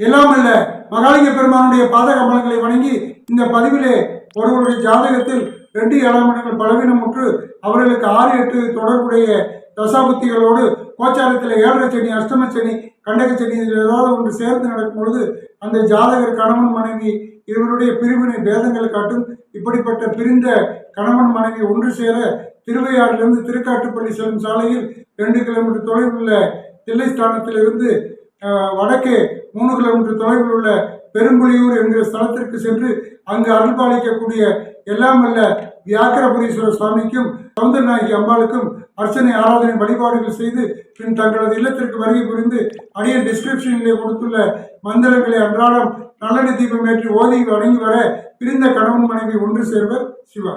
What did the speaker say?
எல்லாம் அல்ல மகாலிங்க பெருமானுடைய பாத கமலங்களை வணங்கி இந்த பதிவிலே ஒருவருடைய ஜாதகத்தில் ரெண்டு ஏழாம் இடங்கள் பலவீனமுற்று அவர்களுக்கு ஆறு எட்டு தொடர்புடைய தசாபுத்திகளோடு கோச்சாரத்தில் ஏழரை சனி அஷ்டம சனி கண்டக சனி இதில் ஏதாவது ஒன்று சேர்ந்து நடக்கும் பொழுது அந்த ஜாதகர் கணவன் மனைவி இருவருடைய பிரிவினை பேதங்கள் காட்டும். இப்படிப்பட்ட பிரிந்த கணவன் மனைவி ஒன்று சேர திருவையாறிலிருந்து திருக்காட்டுப்பள்ளி செல்லும் சாலையில் ரெண்டு கிலோமீட்டர் தொலைவில் உள்ள தில்லைஸ்தானத்திலிருந்து அஹ், வடக்கே மூணு கிலோமீட்டர் தொலைவில் உள்ள பெரும்புலியூர் என்கிற ஸ்தலத்திற்கு சென்று அங்கு அருள்பாலிக்கக்கூடிய எல்லாம் அல்ல வியாக்கரபுரீஸ்வரர் சுவாமிக்கும் சவுந்தரநாயகி அம்பாளுக்கும் அர்ச்சனை ஆராதனை வழிபாடுகள் செய்து பின் தங்களது இல்லத்திற்கு வருகை புரிந்து அடிய டிஸ்கிரிப்ஷனிலே கொடுத்துள்ள மந்திரங்களை அன்றாடம் நல்லெண்ணெய் தீபம் ஏற்றி ஓதி வணங்கி வர பிரிந்த கணவன் மனைவி ஒன்று சேர்வர் சிவா.